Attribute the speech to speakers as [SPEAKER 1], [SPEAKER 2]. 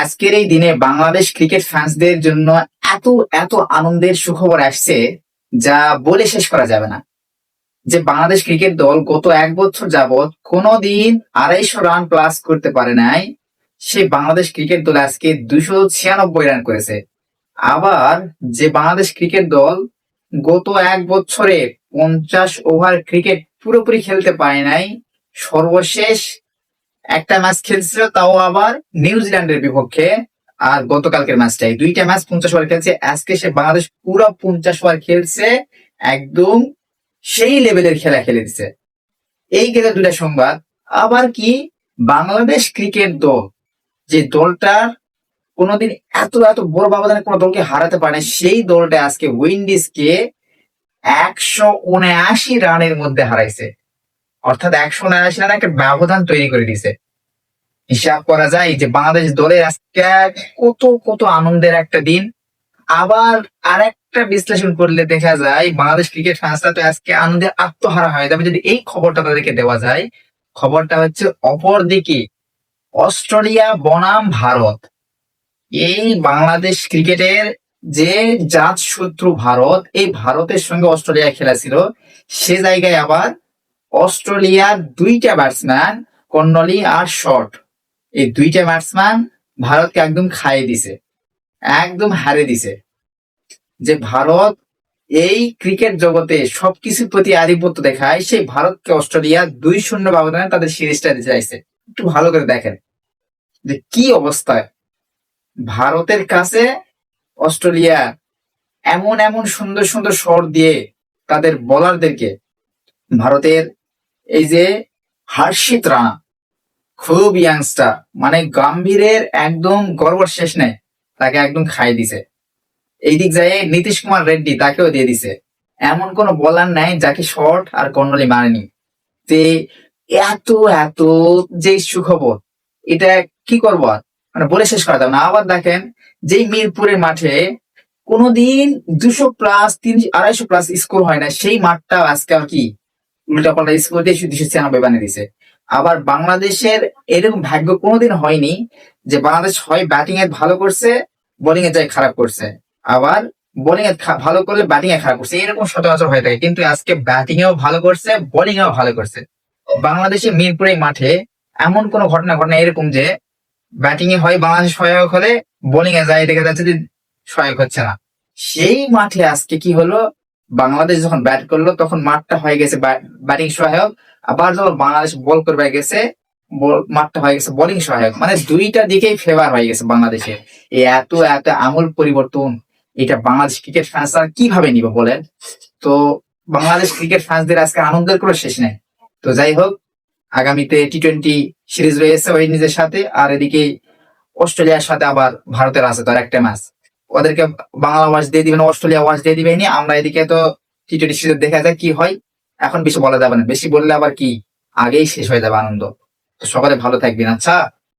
[SPEAKER 1] আজকের এই দিনে বাংলাদেশ ক্রিকেট ফ্যান্সদের জন্য এত এত আনন্দের সুখবর আসছে যা বলে শেষ করা যাবে না। যে বাংলাদেশ ক্রিকেট দল গত এক বছর যাবৎ কোনোদিন আড়াইশো রান প্লাস করতে পারে নাই সেই বাংলাদেশ ক্রিকেট দল আজকে দুশো ছিয়ানব্বই রান করেছে। আবার যে বাংলাদেশ ক্রিকেট দল গত এক বছরে পঞ্চাশ ওভার ক্রিকেট পুরোপুরি খেলতে পারে নাই, সর্বশেষ একটা ম্যাচ খেলছিল, তাও আবার নিউজিল্যান্ডের বিপক্ষে। আর গতকালকের ম্যাচটাই দুইটা ম্যাচ পঞ্চাশ ওভার খেলছে। আজকে সে বাংলাদেশ পুরো পঞ্চাশ ওভার খেলছে, একদম সেই লেভেলের খেলা খেলে দিছে। এই গেলে দুটা সংবাদ। আবার কি? বাংলাদেশ ক্রিকেট দল, যে দলটার কোনোদিন এত এত বড় ব্যবধানে কোনো দলকে হারাতে পারে সেই দলটা আজকে উইন্ডিজকে একশো উনআশি রানের মধ্যে হারাইছে। অর্থাৎ একশো উনআশি রান একটা ব্যবধান তৈরি করে দিছে। হিসাব করা যায় যে বাংলাদেশ দলের আজকে কত কত আনন্দের একটা দিন। আবার আরেকটা বিশ্লেষণ করলে দেখা যায়, বাংলাদেশ ক্রিকেট ফ্যান্সরা তো আজকে আনন্দে আত্মহারা হয়। তবে যদি এই খবরটা তাদেরকে দেওয়া যায়, খবরটা হচ্ছে অপরদিকে, অস্ট্রেলিয়া, বনাম, ভারত। এই বাংলাদেশ ক্রিকেটের যে জাত শত্রু ভারত, এই ভারতের সঙ্গে অস্ট্রেলিয়া খেলা ছিল, সে জায়গায় আবার অস্ট্রেলিয়ার দুইটা ব্যাটসম্যান কন্নলি আর শর্ট এই দুইটা ব্যাটসম্যান ভারতকে একদম খাইয়ে দিছে, একদম হারে দিছে। যে ভারত এই ক্রিকেট জগতে সবকিছুর প্রতি আধিপত্য দেখায়, সেই ভারতকে অস্ট্রেলিয়া দুই শূন্য ব্যবধানে তাদের সিরিজটা দিতে চাইছে একটু ভালো করে দেখেন যে কি অবস্থায় ভারতের কাছে অস্ট্রেলিয়া এমন এমন সুন্দর সুন্দর শট দিয়ে তাদের বোলারদেরকে ভারতের এই যে হার্ষিত রানা, খুব ইয়াংস্টার মানে গাম্ভীরের একদম গর্বর শেষ নেই, তাকে একদম খাই দিছে। এই দিক যায় নীতিশ কুমার রেড্ডি তাকেও দিয়ে দিছে। এমন কোন বলার নাই, যাকে শর্ট আর কর্নলি মারেনি। তে এত এত যে সুখবর, এটা কি করব আর? মানে বলে শেষ করা যাবে না। আবার দেখেন, যেই মিরপুরের মাঠে কোনোদিন দুশো প্লাস তিন আড়াইশো প্লাস স্কোর হয় না, সেই মাঠটা আজকে আর কি? উল্টা পাল্টা স্কোর দিয়ে দুশো ছিয়ানব্বই বানিয়ে দিছে। আবার বাংলাদেশের এরকম ভাগ্য কোনোদিন হয়নি যে বাংলাদেশ হয় ব্যাটিং এ ভালো করছে বোলিং এ যায় খারাপ করছে। আবার বোলিং এ ভালো করলে ব্যাটিং এ খারাপ করছে। এরকম সচরাচর হয়ে থাকে। কিন্তু আজকে ব্যাটিং এও ভালো করছে বোলিং এও ভালো করছে। বাংলাদেশের মিরপুরে মাঠে এমন কোন ঘটনা ঘটনা এরকম যে ব্যাটিং এ হয়, বাংলাদেশ সহায়ক হলে বোলিং এ যায়, দেখা যাচ্ছে যে সহায়ক হচ্ছে না। সেই মাঠে আজকে কি হলো? বাংলাদেশ যখন ব্যাট করল, তখন মাঠটা হয়ে গেছে ব্যাটিং সহায়ক। আবার যখন বাংলাদেশ বল করবে, গেছে মাঠটা হয়ে গেছে বোলিং সহায়ক। মানে দুইটা দিকেই ফেভার হয়ে গেছে বাংলাদেশের। এই এত এত আমূল পরিবর্তন এটা বাংলাদেশ ক্রিকেট ফ্যান্সরা কীভাবে নিবে বলেন? তো বাংলাদেশ ক্রিকেট ফ্যান্সদের আজকে আনন্দের কোনো শেষ নেই। তো যাই হোক, আগামীতে টি টোয়েন্টি সিরিজ রয়েছে ওই নিজের সাথে। আর এদিকে অস্ট্রেলিয়ার সাথে আবার ভারতের আছে, তো আর একটা ম্যাচ ওদেরকে বাংলা ওয়াচ দিয়ে দিবেন, অস্ট্রেলিয়া ওয়াচ দিয়ে দিবেনি আমরা এদিকে তো টি টোয়েন্টি সিরিজ দেখা যায় কি হয়। এখন বেশি বলা যাবে না, বেশি বললে আবার কি? আগেই শেষ হয়ে যাবে আনন্দ। সকালে ভালো থাকবেন। আচ্ছা?